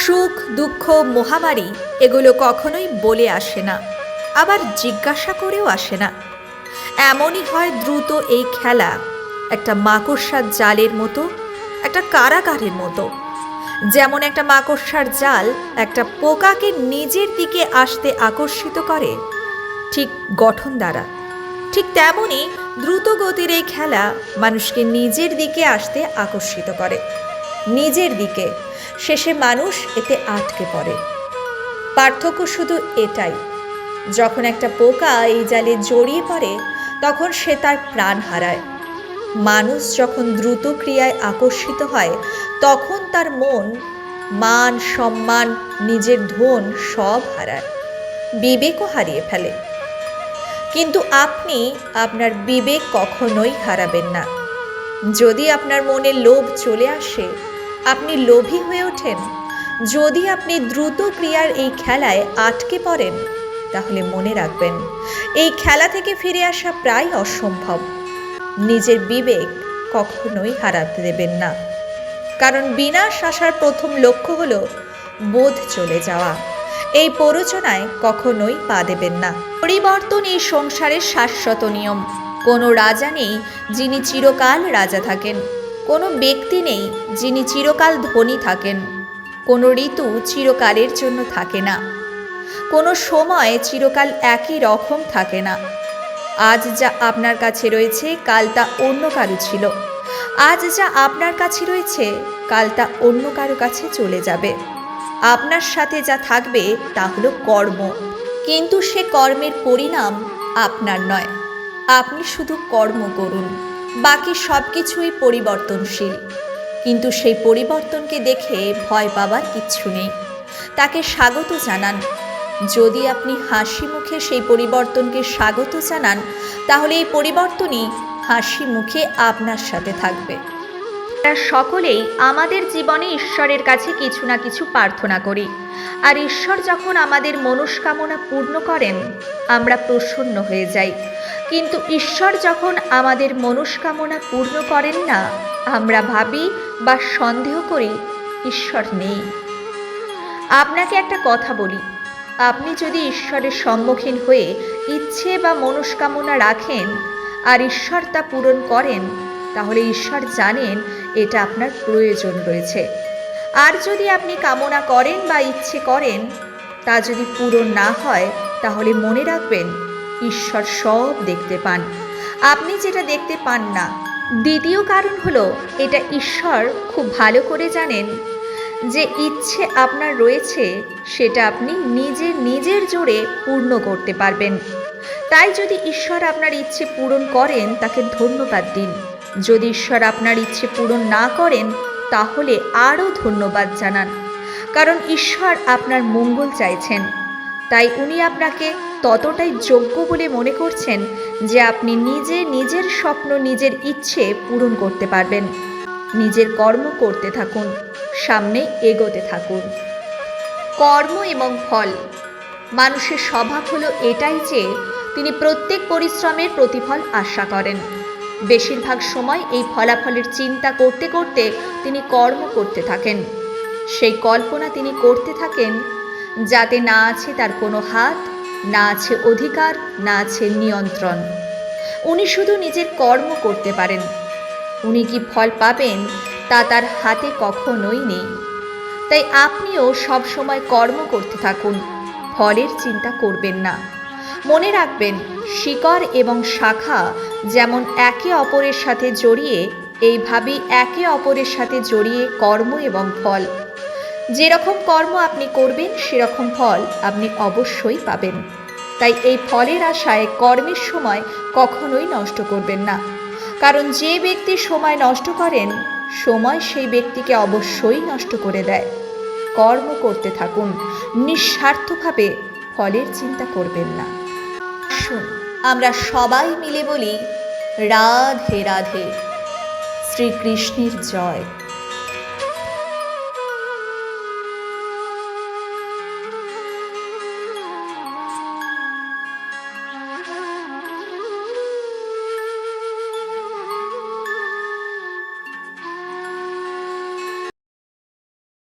সুখ, দুঃখ, মহামারী এগুলো কখনোই বলে আসে না, আবার জিজ্ঞাসা করেও আসে না। এমনই হয় দ্রুত এই খেলা, একটা মাকড়সার জালের মতো, একটা কারাগারের মতো। যেমন একটা মাকড়সার জাল একটা পোকাকে নিজের দিকে আসতে আকর্ষিত করে, ঠিক গঠন দ্বারা। ঠিক তেমনই দ্রুত গতির এই খেলা মানুষকে নিজের দিকে আসতে আকর্ষিত করে। নিজের দিকে। শেষে মানুষ এতে আটকে পড়ে। পার্থক্য শুধু এটাই, যখন একটা পোকা এই জালে জড়িয়ে পড়ে, তখন সে তার প্রাণ হারায়। মানুষ যখন দ্রুত ক্রিয়ায় আকর্ষিত হয়, তখন তার মন, মান, সম্মান, নিজের ধন সব হারায়। বিবেকও হারিয়ে ফেলে। কিন্তু আপনি আপনার বিবেক কখনোই হারাবেন না। যদি আপনার মনে লোভ চলে আসে আপনি লোভী হয়ে ওঠেন। যদি আপনি দ্রুত ক্রিয়ার এই খেলায় আটকে পড়েন, তাহলে মনে রাখবেন, এই খেলা থেকে ফিরে আসা প্রায় অসম্ভব। নিজের বিবেক কখনোই হারাতে দেবেন না। কারণ বিনাশ আসার প্রথম লক্ষ্য হল বোধ চলে যাওয়া। এই প্ররোচনায় কখনোই পা দেবেন না। পরিবর্তন এই সংসারের শাশ্বত নিয়ম। কোনো রাজা নেই যিনি চিরকাল রাজা থাকেন। কোনো ব্যক্তি নেই যিনি চিরকাল ধনী থাকেন। কোনো ঋতু চিরকালের জন্য থাকে না। কোনো সময় চিরকাল একই রকম থাকে না। আজ যা আপনার কাছে রয়েছে, কাল তা অন্য কারও ছিল। আজ যা আপনার কাছে রয়েছে, কাল তা অন্য কারও কাছে চলে যাবে। আপনার সাথে যা থাকবে, তা হলো কর্ম। কিন্তু সে কর্মের পরিণাম আপনার নয়। আপনি শুধু কর্ম করুন। বাকি সব কিছুই পরিবর্তনশীল। কিন্তু সেই পরিবর্তনকে দেখে ভয় পাবার কিচ্ছু নেই। তাকে স্বাগত জানান। যদি আপনি হাসি মুখে সেই পরিবর্তনকে স্বাগত জানান, তাহলে এই পরিবর্তনই হাসি মুখে আপনার সাথে থাকবে। সকলেই আমাদের জীবনে ঈশ্বরের কাছে কিছু না কিছু প্রার্থনা করি। আর ঈশ্বর যখন আমাদের মনস্কামনা পূর্ণ করেন, আমরা প্রসন্ন হয়ে যাই। কিন্তু ঈশ্বর যখন আমাদের মনস্কামনা পূর্ণ করেন না, আমরা ভাবি বা সন্দেহ করি, ঈশ্বর নেই। আপনাকে একটা কথা বলি, আপনি যদি ঈশ্বরের সম্মুখীন হয়ে ইচ্ছে বা মনস্কামনা রাখেন আর ঈশ্বর তা পূরণ করেন, তাহলে ঈশ্বর জানেন এটা আপনার প্রয়োজন রয়েছে। আর যদি আপনি কামনা করেন বা ইচ্ছে করেন, তা যদি পূরণ না হয়, তাহলে মনে রাখবেন ঈশ্বর সব দেখতে পান। আপনি যেটা দেখতে পান না। দ্বিতীয় কারণ হলো, এটা ঈশ্বর খুব ভালো করে জানেন। যে ইচ্ছে আপনার রয়েছে, সেটা আপনি নিজে নিজের জোরে পূর্ণ করতে পারবেন। তাই যদি ঈশ্বর আপনার ইচ্ছে পূরণ করেন, তাকে ধন্যবাদ দিন। যদি ঈশ্বর আপনার ইচ্ছে পূরণ না করেন, তাহলে আরও ধন্যবাদ জানান। কারণ ঈশ্বর আপনার মঙ্গল চাইছেন। তাই উনি আপনাকে ততটাই যোগ্য বলে মনে করছেন যে আপনি নিজে নিজের স্বপ্ন, নিজের ইচ্ছে পূরণ করতে পারবেন। নিজের কর্ম করতে থাকুন, সামনে এগোতে থাকুন। কর্ম এবং ফল, মানুষের স্বভাব হলো এটাই যে তিনি প্রত্যেক পরিশ্রমের প্রতিফল আশা করেন। বেশিরভাগ সময় এই ফলাফলের চিন্তা করতে করতে তিনি কর্ম করতে থাকেন। সেই কল্পনা তিনি করতে থাকেন যাতে না আছে তার কোনো হাত, না আছে অধিকার, না আছে নিয়ন্ত্রণ। উনি শুধু নিজের কর্ম করতে পারেন। উনি কি ফল পাবেন তা তার হাতে কখনোই নেই। তাই আপনিও সব সময় কর্ম করতে থাকুন, ফলের চিন্তা করবেন না। মনে রাখবেন, শিকড় এবং শাখা যেমন একে অপরের সাথে জড়িয়ে, এইভাবেই একে অপরের সাথে জড়িয়ে কর্ম এবং ফল যেরকম কর্ম আপনি করবেন, সেরকম ফল আপনি অবশ্যই পাবেন। তাই এই ফলের আশায় কর্মের সময় কখনোই নষ্ট করবেন না। কারণ যে ব্যক্তি সময় নষ্ট করেন, সময় সেই ব্যক্তিকে অবশ্যই নষ্ট করে দেয়। কর্ম করতে থাকুন, নিঃস্বার্থভাবে ফলের চিন্তা করবেন না। আসুন, আমরা সবাই মিলে বলি, রাধে রাধে। শ্রীকৃষ্ণের জয়।